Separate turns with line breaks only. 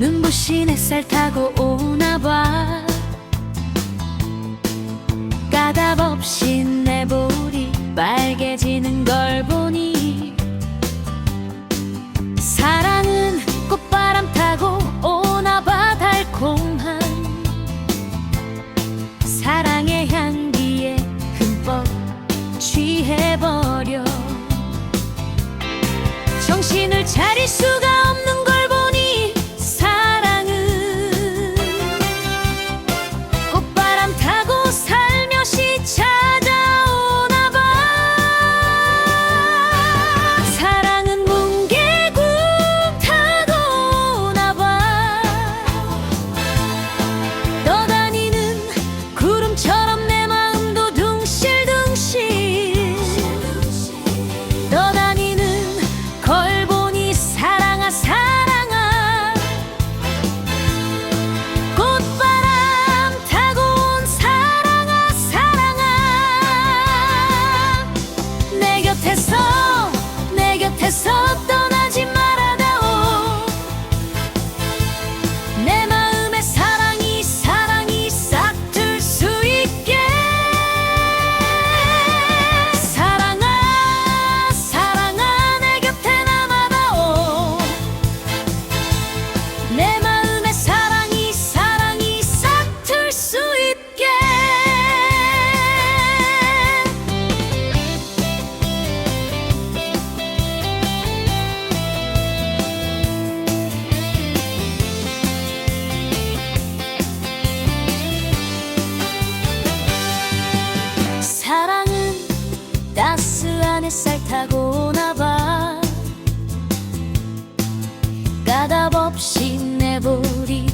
눈부신 햇살 타고 오나 봐. 까답없이 수 있게. 사랑은 따스한 햇살 타고 오나 봐. 까답없이 내버리